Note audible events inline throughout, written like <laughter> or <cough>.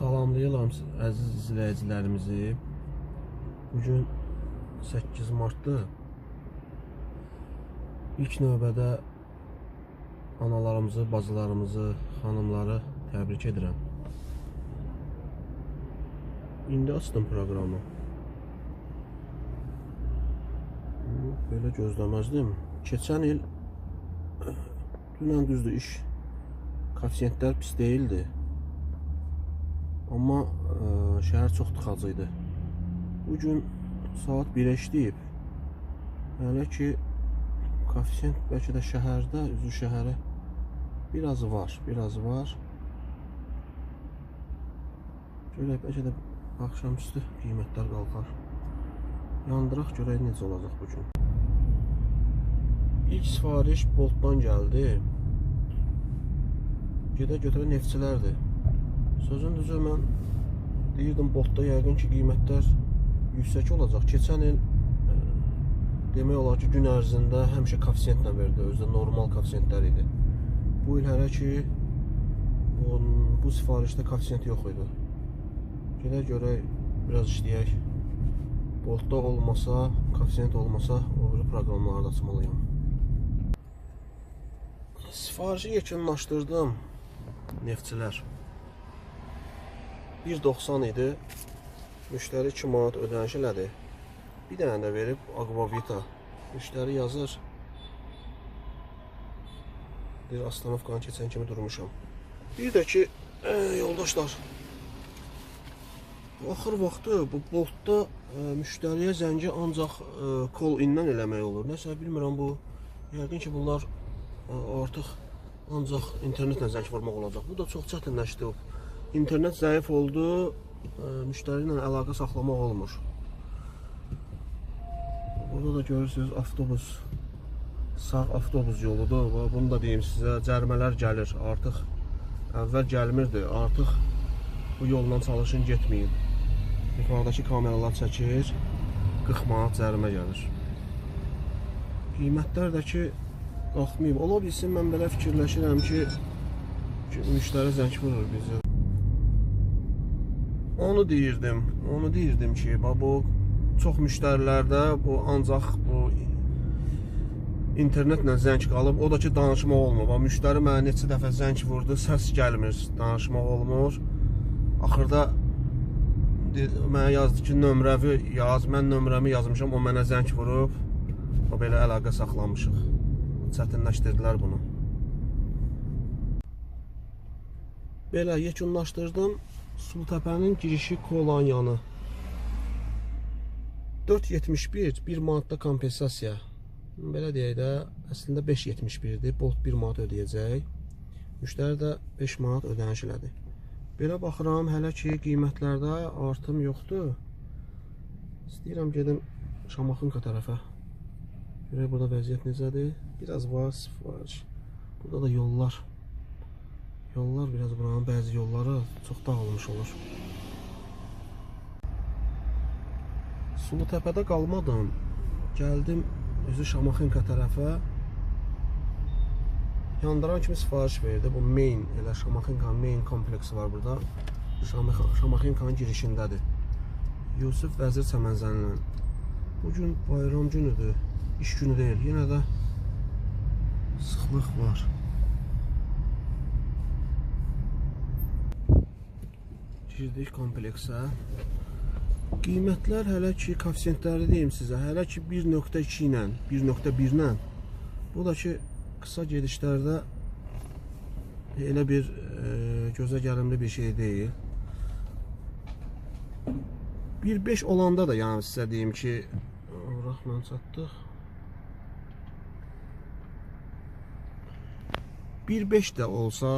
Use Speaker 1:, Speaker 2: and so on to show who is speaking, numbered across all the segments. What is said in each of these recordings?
Speaker 1: Salamlayıram əziz izləyicilərimizi. Bugün 8 Martdır. İlk növbədə analarımızı, bacılarımızı, xanımları təbrik edirəm. İndi açdım proqramı. Belə gözləməzdim. Keçən il <coughs> dünən düzdür iş koefisientlər pis değildi. Amma ə, şəhər çox tıxacı idi. Saat 1-ə işləyib. Hələ ki koefisient bəlkə də şəhərdə, üzü şəhərə biraz var, biraz var. Görək bəlkə də axşamüstü qiymətlər qalxar. Yandıraq görək necə olacaq bu gün. İlk sifariş Boltdan gəldi. Gedə götürə neftçilərdir. Sözün düzü mən deyirdim Boltda yəqin ki qiymətlər yüksək olacaq. Keçən il ə, demək olar ki gün ərzində həmişə koefisientlə verdi. Özü normal koefisientlər idi. Bu il hələ ki bu, bu sifarişdə koefisient yox idi. Gedək görək biraz işləyək. Boltda olmasa, koefisient olmasa o biri proqramları da açmalıyam. Sifarişi yekunlaşdırdım. Neftçilər. 1.90 idi. Müştəri 2 manat ödəniş elədi. Bir dənə də verib Aquavita. Müştəri yazır. Bir Astanovkanı keçən kimi durmuşam. Bir də ki, ə, yoldaşlar, axır vaxtı bu boltda ə, müştəriyə zəngi ancaq ə, call in-dən eləmək olur. Nəsə bilmirəm bu. Yəqin ki, bunlar ə, artıq ancaq internetlə zəng vurmaq olacaq. Bu da çox çətinləşdi. İnternet zəif oldu, ə, müştəri ilə əlaqə saxlamaq olmur. Burada da görürsünüz avtobus sağ avtobus yoludur. Bunu da deyim sizə, cərimələr gəlir. Artıq əvvəl gəlmirdi. Artıq bu yolla çalışın getməyin. Yuxarıdakı kameralar çəkir. 40 manat cərimə gəlir. Qiymətlər də ki qalxmayıb. Ola bilsin mən belə fikirləşirəm ki, müştəri zəng vurur bizi. Onu deyirdim. Onu deyirdim ki, bu çox müştərilərdə bu ancaq bu internetlə zəng qalıb, o da ki danışmaq olmur. Bax müştəri mənə neçə dəfə zəng vurdu, səs gəlmir, danışmaq olmur. Axırda mənə yazdı ki, nömrəvi yaz. Mən nömrəmi yazmışam, o mənə zəng vurub. O belə əlaqə saxlamışıq. Çətinləşdirdilər bunu. Belə yekunlaşdırdım. Sultəpənin girişi Kolan yanı. 4.71 1 manatda kompensasiya. Belə deyək də, əslində 5.71-dir. Bolt 1 manat ödəyəcək. Müştəri də 5 manat ödəniş elədi. Belə baxıram, hələ ki qiymətlərdə artım yoxdur. İstəyirəm gedim Şamaxınka tərəfə. Görək burada vəziyyət necədir? Biraz var sifariş. Burada da yollar. Yollar biraz buranın bəzi yolları çox dağılmış olur. Sulu təpədə qalmadım. Gəldim özü Şamaxınka tərəfə. Yandıran kimi sifariş verdi. Bu main elə Şamaxınka main kompleksi var burada. Şamax- Şamaxınkanın girişindədir. Yusuf Vəzir Çəmənzənlə. Bu gün bayram günüdür. İş günü deyil. Yenə də sıxlıq var. Girdik kompleksə. Qiymətlər hələ ki koefisientləri deyim sizə, hələ ki 1.2 ilə, 1.1 ilə. Bu da ki qısa gedişlərdə elə bir e, gözə gəlimli bir şey deyil. 1.5 olanda da yəni sizə deyim ki, Rahman çatdıq. 1.5 də olsa,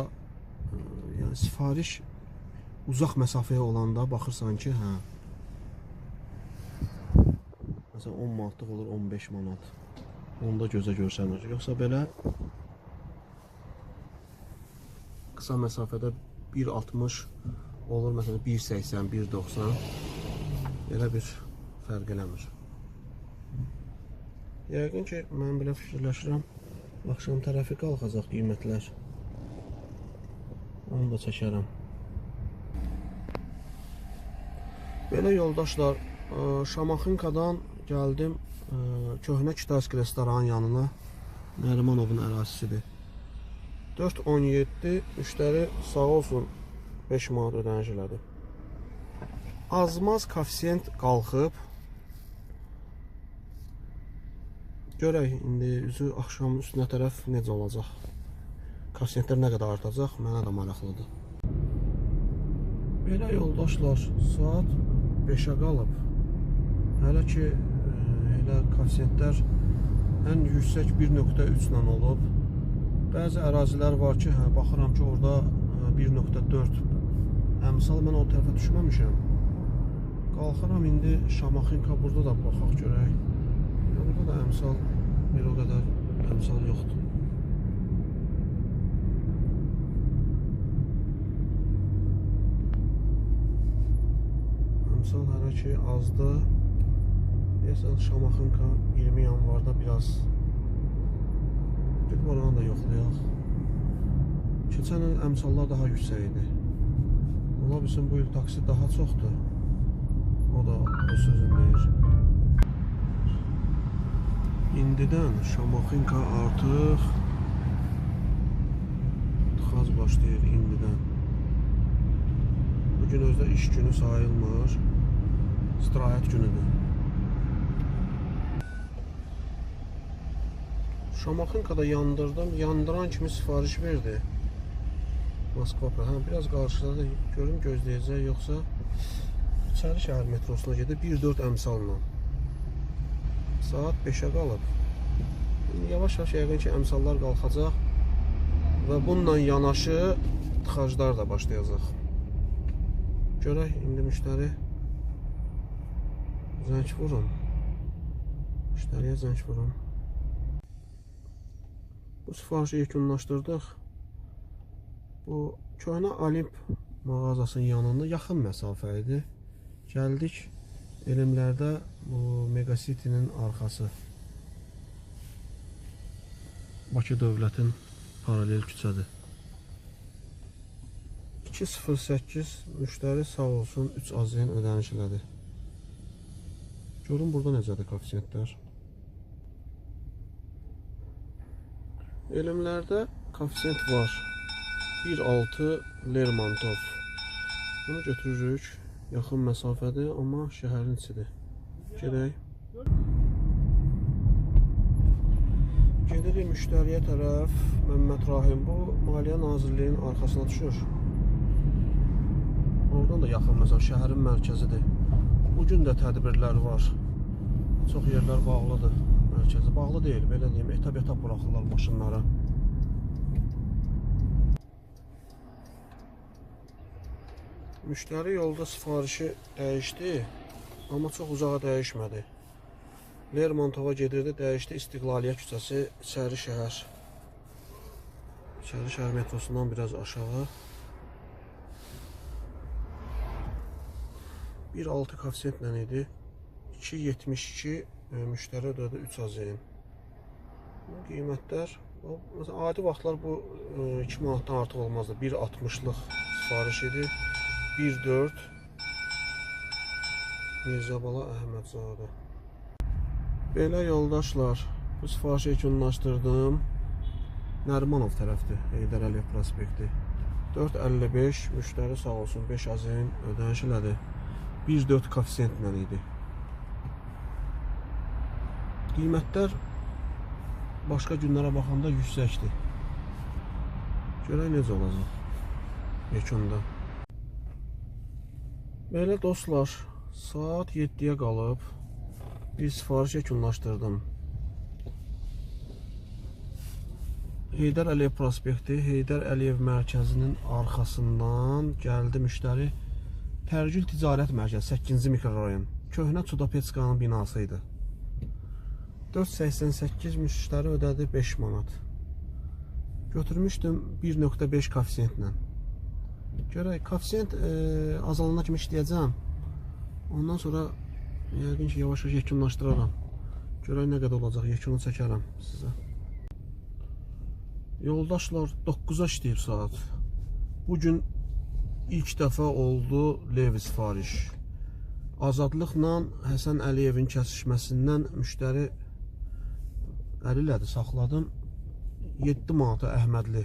Speaker 1: e, yəni sifariş uzaq məsafəyə olanda baxırsan ki, hə. Məsələn 10 manatlıq olur 15 manat. Onda gözə görsənir. Yoxsa belə qısa məsafədə 1.60 olur, məsələn 1.80, 1.90 belə bir fərq eləmir. Yəqin ki, mən belə fikirləşirəm, axşam tərəfi qalxacaq qiymətlər. Onu da çəkərəm. Belə yoldaşlar, ə, Şamaxınkadan gəldim ə, köhnə Kitaysk restoranın yanına. Nərimanovun ərazisidir. 4.17 müştəri sağ olsun 5 manat ödəniş elədi. Azmaz koeffisient qalxıb. Görək indi üzü axşam üstünə tərəf necə olacaq. Koeffisientlər nə qədər artacaq, mənə də maraqlıdır. Belə yoldaşlar, saat 5-ə qalıb. Hələ ki e, elə koeffisientlər ən yüksək 1.3 ilə olub. Bəzi ərazilər var ki, hə, baxıram ki, orada e, 1.4. Əmsal mən o tərəfə düşməmişəm. Qalxıram indi Şamaxınka burada da baxaq görək. Burada da əmsal bir o qədər əmsal yoxdur. Əmsal hələ ki azdır. Deyəsən Şamaxınka 20 yanvarda biraz bir oranı da yoxlayaq. Keçən il əmsallar daha yüksək idi. Ola bilsin bu il taksi daha çoxdur. O da o sözün deyir. İndidən Şamaxınka artıq tıxac başlayır indidən. Bugün özdə iş günü sayılmır. İstirahət günüdür. Şamaxınkada yandırdım. Yandıran kimi sifariş verdi. Moskva. Hə, biraz qarşıda da görüm gözləyəcək yoxsa İçəri şəhər metrosuna gedib 1-4 əmsalla. Saat 5-ə qalıb. İndi Yavaş-yavaş yəqin ki, əmsallar qalxacaq və bununla yanaşı tıxaclar da başlayacaq. Görək indi müştəri zəng vurum. Müştəriyə zəng vurum. Bu sifarişi yekunlaşdırdıq. Bu köhnə Olimp mağazasının yanında yaxın məsafə idi. Gəldik elmlərdə bu Megacity-nin arxası. Bakı dövlətin paralel küçədir. 208 müştəri sağ olsun 3 AZN ödəniş. Görün burada necədir koeffisientlər. Elmlərdə koeffisient var. 1.6 Lermontov. Bunu götürürük. Yaxın məsafədir, amma şəhərin içidir. Gedək. Gedirik müştəriyə tərəf. Məmməd Rahim bu Maliyyə Nazirliyinin arxasına düşür. Oradan da yaxın məsəl şəhərin mərkəzidir. Bu gün də tədbirlər var. Çox yerlər bağlıdır. Mərkəzi bağlı deyil, belə deyim, etap-etap buraxırlar maşınları. Müştəri yolda sifarişi dəyişdi, amma çox uzağa dəyişmədi. Lermontova gedirdi, dəyişdi İstiqlaliyə küçəsi, İçəri şəhər. İçəri şəhər metrosundan biraz aşağı. 1.6 koeffisiyentlə idi. 2.72 e, müştəri ödədi 3 AZN. Bu qiymətlər o, məsələn, adi vaxtlar bu e, 2 manatdan artıq olmazdı. 1.60-lıq sifariş idi. 1.4 Mirzəbala Əhmədzadə. Belə yoldaşlar, bu sifarişi yekunlaşdırdım. Nərimanov tərəfdir, Heydər Əliyev prospekti. 4.55 müştəri sağ olsun 5 AZN ödəniş elədi. 1.4 koeffisiyentlə idi. Qiymətlər başqa günlərə baxanda yüksəkdir. Görək necə olacaq yekunda. Belə dostlar, saat 7-yə qalıb. Bir sifariş yekunlaşdırdım. Heydər Əliyev prospekti, Heydər Əliyev mərkəzinin arxasından gəldi müştəri Tərgül Ticarət Mərkəzi 8-ci mikrorayon. Köhnə Çudapetskanın binası idi. 488 müştəri ödədi 5 manat. Götürmüşdüm 1.5 koeffisiyentlə. Görək, koeffisiyent e, azalana kimi işləyəcəm. Ondan sonra yəqin ki, yavaş-yavaş yekunlaşdıraram. Görək nə qədər olacaq, yekunu çəkərəm sizə. Yoldaşlar 9-a işləyir saat. Bu gün ilk dəfə oldu Levi sifariş. Azadlıqla Həsən Əliyevin kəsişməsindən müştəri əlilədi, saxladım. 7 manata Əhmədli.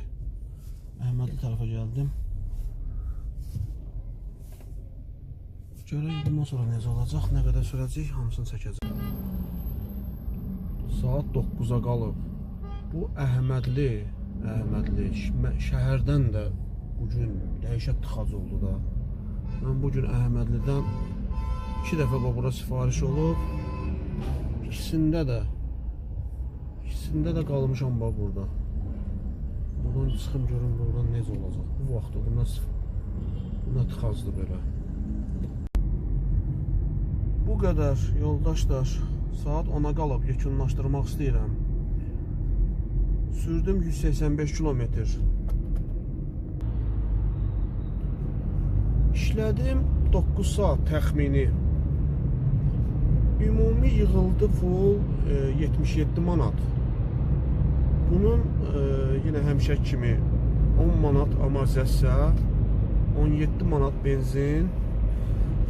Speaker 1: Əhmədli tərəfə gəldim. Görək bundan sonra necə olacaq, nə qədər sürəcək, hamısını çəkəcəm. Saat 9-a qalıb. Bu Əhmədli, Əhmədli şə- şəhərdən də bu gün dəhşət tıxac oldu da. Mən bu gün Əhmədlidən 2 dəfə bura sifariş olub. İkisində də ikisində də qalmışam bax burada. Buradan çıxım görüm buradan necə olacaq. Bu vaxtda buna buna tıxacdı belə. Bu qədər yoldaşlar. Saat 10-a qalıb yekunlaşdırmaq. Sürdüm 185 kilometr. İşlədim 9 saat təxmini. Ümumi yığıldı full e, 77 manat. Bunun e, yenə həmişə kimi 10 manat amortizasiya, 17 manat benzin,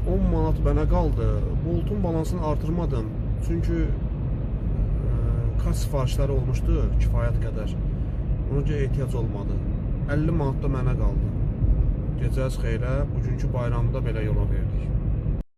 Speaker 1: 10 manat mənə qaldı. Boltun balansını artırmadım. Çünki e, kas sifarişləri olmuşdu kifayət qədər. Görə ehtiyac olmadı. 50 manat da mənə qaldı. Gecəniz xeyrə. Bugünkü bayramda belə yola verdim.